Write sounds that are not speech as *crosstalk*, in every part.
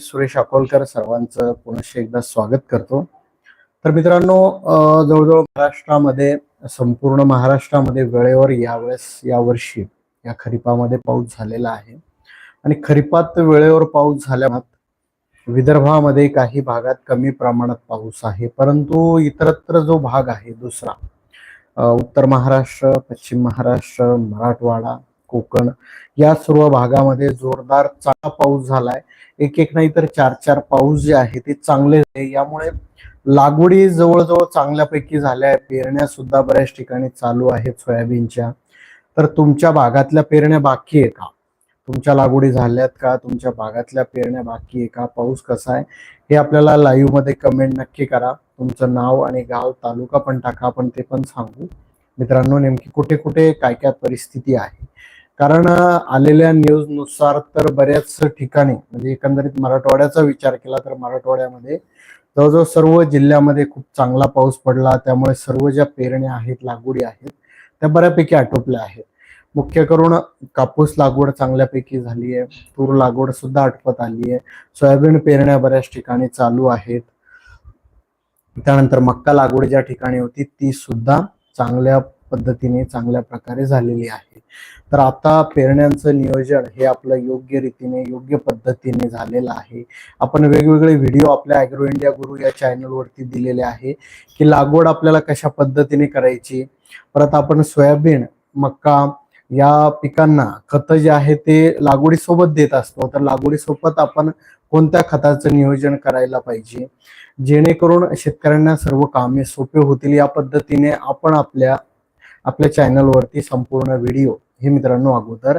सुरेश अकोलकर सर्वांचं पुनश्च एकदा स्वागत करतो. तर मित्रांनो जवळजवळ महाराष्ट्रामध्ये संपूर्ण महाराष्ट्रामध्ये वेळेवर यावेळेस यावर्षी या खरीपामध्ये पाऊस झालेला आहे. आणि खरीपात वेळेवर पाऊस झाल्यामुळे विदर्भामध्ये काही भागात कमी प्रमाणात पाऊस आहे. परंतु इतरत्र जो भाग आहे दुसरा उत्तर महाराष्ट्र पश्चिम महाराष्ट्र मराठवाडा कोकण या सर्व भागामध्ये जोरदार चांगला पाऊस झालाय. एक एक नाही तर चार चार पाऊस जे आहे ते चांगले झाले. यामुळे लागवडी जवळजवळ चांगल्यापैकी झाल्या आहे पेरण्या सुद्धा बऱ्याच ठिकाणी चालू आहेत सोयाबीनच्या. तर तुमच्या भागातल्या पेरण्या बाकी आहे का? तुमच्या लागवडी झाल्यात का? तुमच्या भागातल्या पेरण्या बाकी आहे का? पाऊस कसा आहे? हे आपल्याला लाईव्हमध्ये कमेंट नक्की करा. तुमचं नाव आणि गाव तालुका पण टाका. आपण ते पण सांगू. मित्रांनो नेमकी कुठे कुठे काय काय परिस्थिती आहे? कारण आलेल्या न्यूजनुसार तर बऱ्याच ठिकाणी म्हणजे एकंदरीत मराठवाड्याचा विचार केला तर मराठवाड्यामध्ये जवळजवळ सर्व जिल्ह्यामध्ये खूप चांगला पाऊस पडला. त्यामुळे सर्व ज्या पेरण्या आहेत लागवडी आहेत त्या बऱ्यापैकी आटोपल्या आहेत. मुख्य करून कापूस लागवड चांगल्यापैकी झाली आहे. तूर लागवड सुद्धा आटपत आली आहे. सोयाबीन पेरण्या बऱ्याच ठिकाणी चालू आहेत. त्यानंतर मक्का लागवड ज्या ठिकाणी होती ती सुद्धा चांगल्या पद्धतीने चांगल्या प्रकारे झालेली आहे. तर आता पेरण्यांचं नियोजन हे आपलं योग्य रीतीने योग्य पद्धतीने झालेलं आहे. आपण वेगवेगळे व्हिडिओ आपल्या अॅग्रो इंडिया गुरु या चॅनलवरती दिलेले आहे की लागवड आपल्याला कशा पद्धतीने करायची. परत आपण सोयाबीन मक्का या पिकांना खतं जे आहे ते लागवडीसोबत देत असतो. तर लागवडीसोबत आपण कोणत्या खताचं नियोजन करायला पाहिजे? जेणेकरून शेतकऱ्यांना सर्व कामे सोपे होतील. या पद्धतीने आपण आपल्या आपल्या चॅनलवरती संपूर्ण व्हिडिओ हे मित्रांनो अगोदर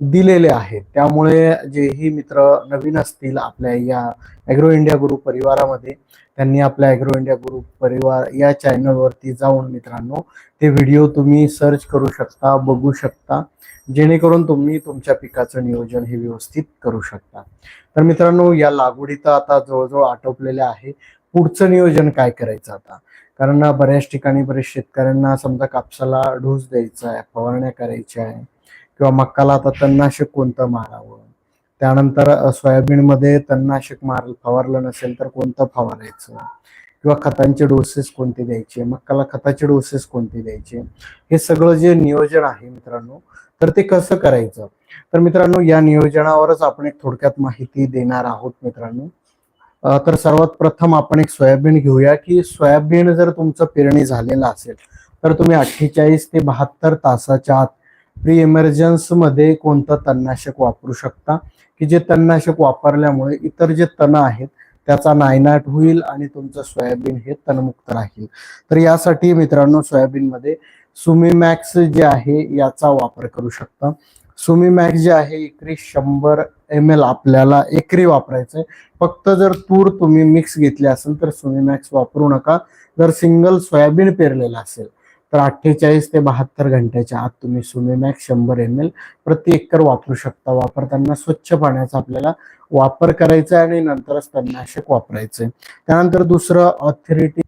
दिलेले आहेत. त्यामुळे जेही मित्र नवीन असतील आपल्या या ॲग्रो इंडिया गुरु परिवारामध्ये त्यांनी आपल्या ॲग्रो इंडिया गुरु परिवार या चॅनलवरती जाऊन मित्रांनो ते व्हिडिओ तुम्ही सर्च करू शकता बघू शकता. जेणेकरून तुम्ही तुमच्या पिकाचं नियोजन हे व्यवस्थित करू शकता. तर मित्रांनो या लागवडीत आता जवळजवळ आटोपलेल्या आहे. पुढचं नियोजन काय करायचं आता? कारण बऱ्याच ठिकाणी बरेच शेतकऱ्यांना समजा कापसाला ढोस द्यायचा आहे फवारण्या करायच्या आहे किंवा मक्काला आता तणनाशक कोणतं मारावं? त्यानंतर सोयाबीनमध्ये तणनाशक मार फवारलं नसेल तर कोणतं फवारायचं? किंवा खतांचे डोसेस कोणते द्यायचे? मक्काला खताचे डोसेस कोणते द्यायचे? हे सगळं जे नियोजन आहे मित्रांनो तर ते कसं करायचं? तर मित्रांनो या नियोजनावरच आपण एक थोडक्यात माहिती देणार आहोत मित्रांनो. तर सर्वात प्रथम आपण एक सोयाबीन घेऊया की सोयाबीन जर तुमचं पेरणी झालेलं असेल तर तुम्ही अठ्ठेचाळीस ते बहात्तर तासाच्या आत प्री इमर्जन्समध्ये कोणतं तणनाशक वापरू शकता? की जे तणनाशक वापरल्यामुळे इतर जे तण आहेत त्याचा नायनाट होईल आणि तुमचं सोयाबीन हे तणमुक्त राहील. तर यासाठी मित्रांनो सोयाबीनमध्ये सुमीमॅक्स जे आहे याचा वापर करू शकता. सुमीमॅक्स जे आहे एकरी शंभर एम एल आपल्याला एकरी वापरायचंय. फक्त जर तूर तुम्ही मिक्स घेतली असेल तर सुमीमॅक्स वापरू नका. जर सिंगल सोयाबीन पेरलेला असेल तर अठ्ठेचाळीस ते बहात्तर घंट्याच्या आत तुम्ही सुमीमॅक्स शंभर एम एल प्रति एकर वापरू शकता. वापरताना स्वच्छ पाण्याचा आपल्याला वापर करायचा आहे आणि नंतरच तणनाशक वापरायचंय. त्यानंतर दुसरं ऑथॉरिटी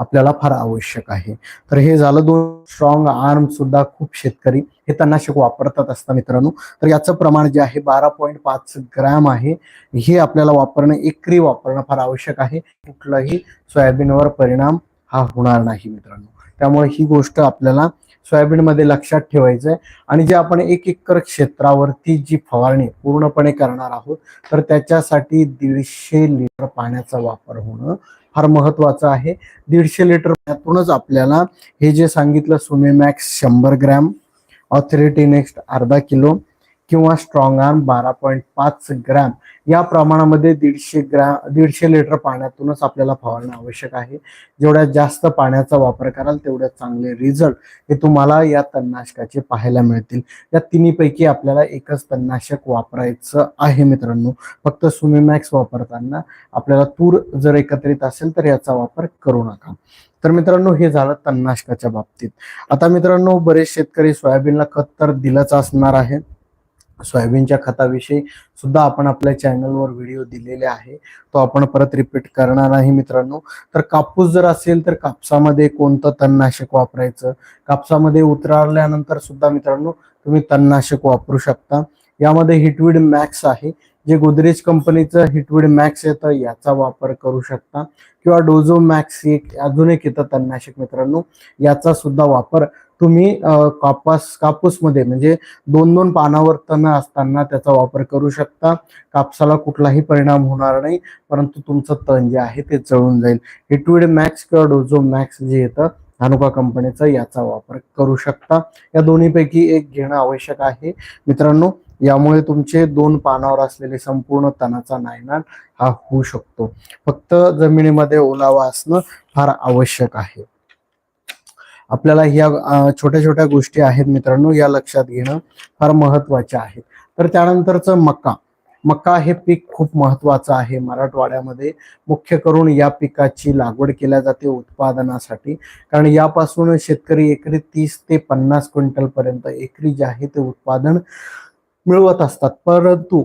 आपल्याला फार आवश्यक आहे. तर हे झालं दोन स्ट्रॉंग आर्म सुद्धा खूप शेतकरी हे तणनाशक वापरतात असता मित्रांनो. तर याचं प्रमाण जे आहे बारा पॉईंट पाच ग्रॅम आहे. हे आपल्याला वापरणं एकरी वापरणं फार आवश्यक आहे. कुठलाही सोयाबीनवर परिणाम हा होणार नाही मित्रांनो. त्यामुळे ही गोष्ट आपल्याला सोयाबीनमध्ये लक्षात ठेवायचं आहे आणि जे आपण एक एकर क्षेत्रावरती जी फवारणी पूर्णपणे करणार आहोत तर त्याच्यासाठी दीडशे लिटर पाण्याचा वापर होणं फार महत्वाचं आहे. दीडशे लिटर पाण्यातूनच आपल्याला हे जे सांगितलं सुमेमॅक्स शंभर ग्रॅम ऑथरिटी नेक्स्ट अर्धा किलो किंवा स्ट्रॉंग आर्म बारा पॉईंट पाच ग्रॅम या प्रमाणामध्ये दीडशे ग्रॅम दीडशे लिटर पाण्यातूनच आपल्याला फवारणं आवश्यक आहे. जेवढ्या जास्त पाण्याचा वापर कराल तेवढ्या चांगले रिझल्ट हे तुम्हाला या तणनाशकाचे पाहायला मिळतील. या तिन्हीपैकी आपल्याला एकच तणनाशक वापरायचं आहे मित्रांनो. फक्त सुमीमॅक्स वापरताना आपल्याला तूर जर एकत्रित असेल तर याचा वापर करू नका. तर मित्रांनो हे झालं तणनाशकाच्या बाबतीत. आता मित्रांनो बरेच शेतकरी सोयाबीनला खत तर दिलंच असणार आहे सोयाबीनच्या खताविषयी सुद्धा आपण आपल्या चॅनलवर व्हिडिओ दिलेले आहे. तो आपण परत रिपीट करणार नाही मित्रांनो. तर कापूस जर असेल तर कापसामध्ये कोणतं तणनाशक वापरायचं? कापसामध्ये उतरल्यानंतर सुद्धा मित्रांनो तुम्ही तणनाशक वापरू शकता. यामध्ये हिटवीड मॅक्स आहे. जे गोदरेज कंपनीचं हिटविड मॅक्स येतं याचा वापर करू शकता. किंवा डोझो मॅक्स एक अजून एक येतं तणनाशक मित्रांनो याचा सुद्धा वापर तुम्ही कापास कापूसमध्ये म्हणजे दोन दोन पानावर तण असताना त्याचा वापर करू शकता. कापसाला कुठलाही परिणाम होणार नाही परंतु तुमचं तण जे आहे ते जळून जाईल. हिटविड मॅक्स किंवा डोझो मॅक्स जे येतं धानुका कंपनीचा याचा वापर करू शकता. या दोन्हीपैकी एक घेणं आवश्यक आहे. मित्रांनो यामुळे तुमचे दोन पानावर असलेले संपूर्ण तणाचा नायनाट हा होऊ शकतो. फक्त जमिनीमध्ये ओलावा असणं फार आवश्यक आहे. आपल्याला ह्या छोट्या छोट्या गोष्टी आहेत मित्रांनो या लक्षात घेणं फार महत्त्वाचे आहे. तर त्यानंतरचं मका. मका हे पीक खूप महत्वाचं आहे मराठवाड्यामध्ये. मुख्य करून या पिकाची लागवड केल्या जाते उत्पादनासाठी. कारण यापासून शेतकरी एकरी तीस ते पन्नास क्विंटल पर्यंत एकरी जे आहे ते उत्पादन मिळवत असतात. परंतु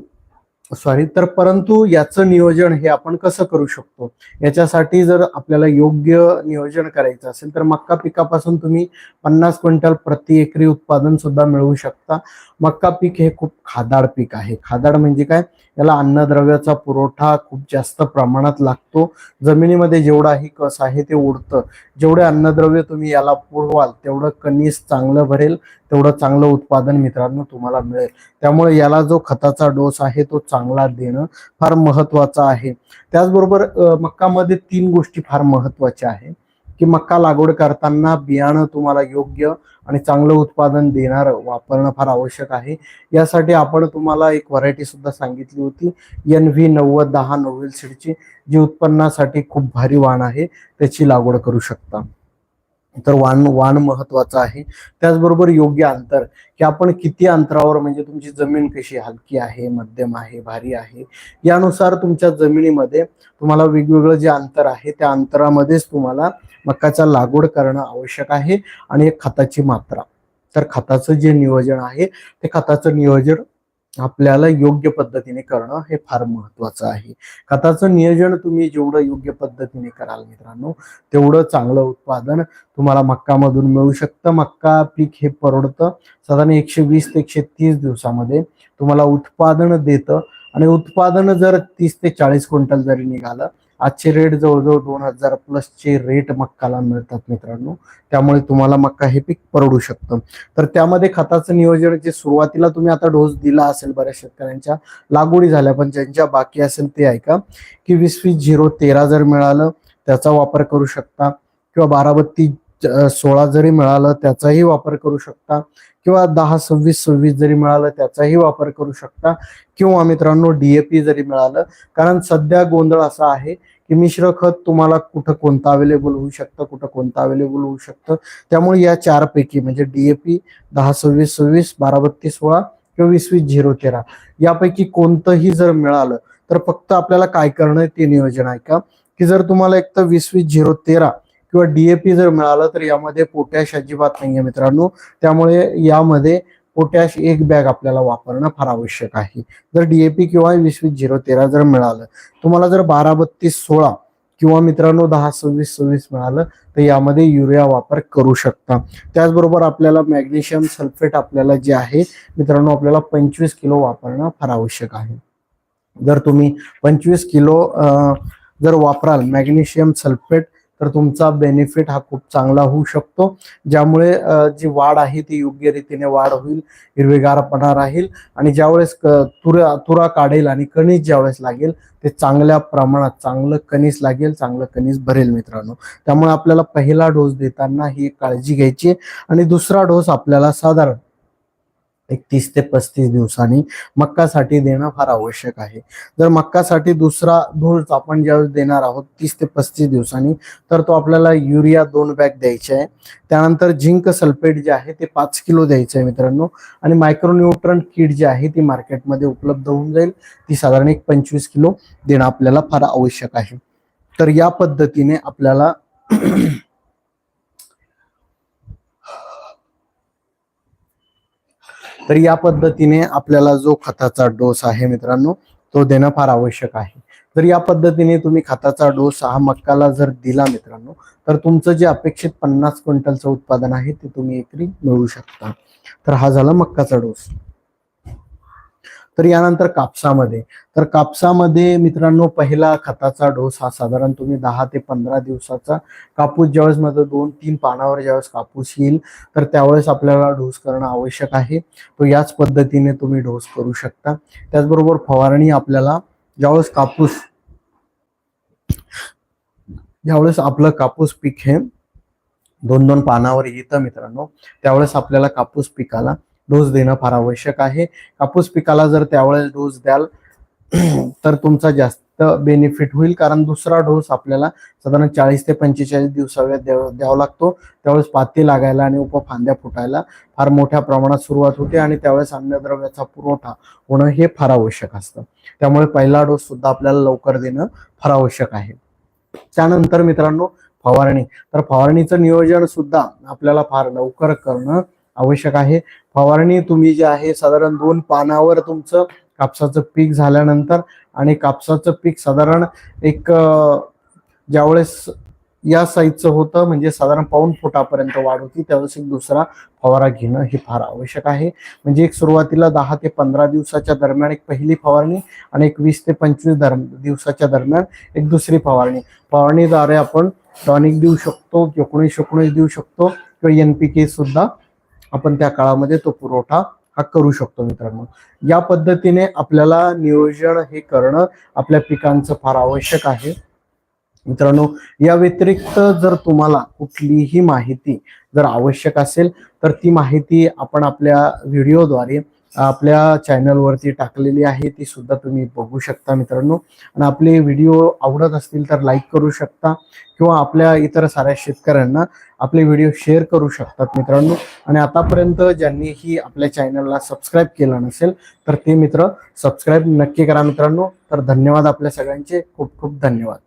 सॉरी तर परंतु याचं नियोजन हे आपण कसं करू शकतो? याच्यासाठी जर आपल्याला योग्य नियोजन करायचं असेल तर मक्का पिकापासून तुम्ही पन्नास क्विंटल प्रति एकरी उत्पादन सुद्धा मिळवू शकता. मक्का पीक हे खूप खादाड पीक आहे. खादाड म्हणजे काय? याला अन्नद्रव्याचा पुरवठा खूप जास्त प्रमाणात लागतो. जमिनीमध्ये जेवढाही कस आहे ते उडतं. जेवढे अन्नद्रव्य तुम्ही याला पुरवाल तेवढं कणीस चांगलं भरेल तेवढं चांगलं उत्पादन मित्रांनो तुम्हाला मिळेल. त्यामुळे याला जो खताचा डोस आहे तो चांगला देणं फार महत्वाचं आहे. त्याचबरोबर मक्कामध्ये तीन गोष्टी फार महत्त्वाच्या आहे. की मक्का लागवड करताना बियाणं तुम्हाला योग्य आणि चांगलं उत्पादन देणारं वापरणं फार आवश्यक आहे. यासाठी आपण तुम्हाला एक व्हरायटी सुद्धा सांगितली होती. एन व्ही नव्वद दहा नोवेल सीडची जी उत्पन्नासाठी खूप भारी वाण आहे त्याची लागवड करू शकता. तर वाण वाण महत्वाचं आहे. त्याचबरोबर योग्य अंतर की आपण किती अंतरावर म्हणजे तुमची जमीन कशी हलकी आहे मध्यम आहे भारी आहे यानुसार तुमच्या जमिनीमध्ये तुम्हाला वेगवेगळं जे अंतर आहे त्या अंतरामध्येच तुम्हाला मकाचा लागवड करणं आवश्यक आहे आणि एक खताची मात्रा. तर खताचं जे नियोजन आहे ते खताचं नियोजन आपल्याला योग्य पद्धतीने करणं हे फार महत्वाचं आहे. खताचं नियोजन तुम्ही जेवढं योग्य पद्धतीने कराल मित्रांनो तेवढं चांगलं उत्पादन तुम्हाला मक्कामधून मिळू शकतं. मक्का पीक हे परवडतं. साधारण एकशे वीस ते एकशे तीस दिवसामध्ये तुम्हाला उत्पादन देतं. आणि उत्पादन जर तीस ते चाळीस क्विंटल जरी निघालं आजचे रेट जवळजवळ दोन हजार प्लसचे रेट मक्काला मिळतात मित्रांनो. त्यामुळे तुम्हाला मक्का हे पीक परवडू शकतं. तर त्यामध्ये खताचं नियोजन जे सुरुवातीला तुम्ही आता डोस दिला असेल बऱ्याच शेतकऱ्यांच्या लागवडी झाल्या पण ज्यांच्या बाकी असेल ते ऐका. की वीस वीस झिरो तेरा जर मिळालं त्याचा वापर करू शकता. किंवा बारा बत्तीस सोळा जरी मिळालं त्याचाही वापर करू शकता किंवा दहा सव्वीस सव्वीस जरी मिळालं त्याचाही वापर करू शकता किंवा मित्रांनो डीएपी जरी मिळालं कारण सध्या गोंधळ असा आहे की मिश्र खत तुम्हाला कुठं कोणतं अवेलेबल होऊ शकतं कुठं कोणतं अवेलेबल होऊ शकतं. त्यामुळे या चारपैकी म्हणजे डीएपी दहा सव्वीस सव्वीस बारा बत्तीस सोळा किंवा वीस वीस झिरो तेरा यापैकी कोणतंही जर मिळालं तर फक्त आपल्याला काय करणं ते नियोजन आहे का की जर तुम्हाला एक तर वीस वीस झिरो तेरा किंवा डीएपी जर मिळालं तर यामध्ये पोटॅश अजिबात नाहीये मित्रांनो. त्यामुळे यामध्ये पोटॅश एक बॅग आपल्याला वापरणं फार आवश्यक आहे. जर डीएपी किंवा वीस वीस झिरो तेरा जर मिळालं तुम्हाला जर बारा बत्तीस सोळा किंवा मित्रांनो दहा सव्वीस सव्वीस मिळालं तर यामध्ये युरिया वापर करू शकता. त्याचबरोबर आपल्याला मॅग्नेशियम सल्फेट आपल्याला जे आहे मित्रांनो आपल्याला पंचवीस किलो वापरणं फार आवश्यक आहे. जर तुम्ही पंचवीस किलो जर वापराल मॅग्नेशियम सल्फेट तर तुमचा बेनिफिट हा खूप चांगला होऊ शकतो ज्यामुळे जी वाढ आहे ती योग्य रीतीने वाढ होईल हिरवेगारपणा राहील आणि ज्यावेळेस क- तुरा तुरा काढेल आणि कणीस ज्यावेळेस लागेल ते चांगल्या प्रमाणात चांगलं कणीस लागेल चांगलं कणीस भरेल मित्रांनो त्यामुळे आपल्याला पहिला डोस देताना ही काळजी घ्यायची आहे. आणि दुसरा डोस आपल्याला साधारण एक तीस ते पस्तीस दिवसांनी मक्कासाठी देणं फार आवश्यक आहे. जर मक्कासाठी दुसरा डोस आपण ज्यावेळेस देणार आहोत तीस ते पस्तीस दिवसांनी तर तो आपल्याला युरिया दोन बॅग द्यायचे आहे. त्यानंतर झिंक सल्फेट जे आहे ते पाच किलो द्यायचं आहे मित्रांनो. आणि मायक्रोन्यूट्रन किट जी आहे ती मार्केटमध्ये उपलब्ध होऊन जाईल. ती साधारण एक पंचवीस किलो देणं आपल्याला फार आवश्यक आहे. तर या पद्धतीने आपल्याला तर या पद्धतीने आपल्याला जो खताचा डोस आहे मित्रांनो तो देणं फार आवश्यक आहे. जर या पद्धतीने तुम्ही खताचा डोस हा मक्काला जर दिला मित्रांनो तर तुमचं जे अपेक्षित पन्नास क्विंटलचं उत्पादन आहे ते तुम्ही एकरी मिळवू शकता. तर हा झाला मक्काचा डोस. तर यानंतर कापसामध्ये. तर कापसामध्ये मित्रांनो पहिला खताचा डोस हा साधारण तुम्ही दहा ते पंधरा दिवसाचा कापूस ज्यावेळेस मध्ये दोन तीन पानावर ज्यावेळेस कापूस येईल तर त्यावेळेस आपल्याला डोस करणं आवश्यक आहे. तो याच पद्धतीने तुम्ही डोस करू शकता. त्याचबरोबर फवारणी आपल्याला ज्यावेळेस कापूस ज्यावेळेस आपलं कापूस पीक हे दोन दोन पानावर येतं मित्रांनो त्यावेळेस आपल्याला कापूस पिकाला डोस देणं फार आवश्यक आहे. कापूस पिकाला जर त्यावेळेस डोस द्याल *clears throat* तर तुमचा जास्त बेनिफिट होईल. कारण दुसरा डोस आपल्याला साधारण चाळीस ते पंचेचाळीस दिवसाव्यात द्यावा द्यावा लागतो. त्यावेळेस पाती लागायला आणि उपफांद्या फुटायला फार मोठ्या प्रमाणात सुरुवात होते आणि त्यावेळेस अन्नद्रव्याचा पुरवठा होणं हे फार आवश्यक असतं. त्यामुळे पहिला डोस सुद्धा आपल्याला लवकर देणं फार आवश्यक आहे. त्यानंतर मित्रांनो फवारणी. तर फवारणीचं नियोजन सुद्धा आपल्याला फार लवकर करणं आवश्यक आहे. फवारणी तुम्ही जे आहे साधारण दोन पानावर तुमचं कापसाचं पीक झाल्यानंतर आणि कापसाचं पीक साधारण एक ज्यावेळेस या साईजचं होतं म्हणजे साधारण पाऊन फुटापर्यंत वाढ होती त्यावेळेस एक दुसरा फवारा घेणं हे फार आवश्यक आहे. म्हणजे एक सुरुवातीला दहा ते पंधरा दिवसाच्या दरम्यान एक पहिली फवारणी आणि एक वीस ते पंचवीस दर दिवसाच्या दरम्यान एक दुसरी फवारणी. फवारणीद्वारे आपण टॉनिक देऊ शकतो एकोणीस एकोणीस देऊ शकतो किंवा एनपीके सुद्धा आपण त्या काळामध्ये तो पुरवठा हा करू शकतो मित्रांनो. या पद्धतीने आपल्याला नियोजन हे करणं आपल्या पिकांचं फार आवश्यक आहे. मित्रांनो या व्यतिरिक्त जर तुम्हाला कुठलीही माहिती जर आवश्यक असेल तर ती माहिती आपण आपल्या व्हिडिओद्वारे आपल्या चॅनलवरती टाकलेली आहे ती सुद्धा तुम्ही बघू शकता मित्रांनो. आणि आपले व्हिडिओ आवडत असतील तर लाईक करू शकता किंवा आपल्या इतर साऱ्या शेतकऱ्यांना आपले व्हिडिओ शेअर करू शकतात मित्रांनो. आणि आतापर्यंत ज्यांनीही आपल्या चॅनलला सबस्क्राईब केलं नसेल तर ते मित्र सबस्क्राईब नक्की करा मित्रांनो. तर धन्यवाद आपल्या सगळ्यांचे. खूप खूप धन्यवाद.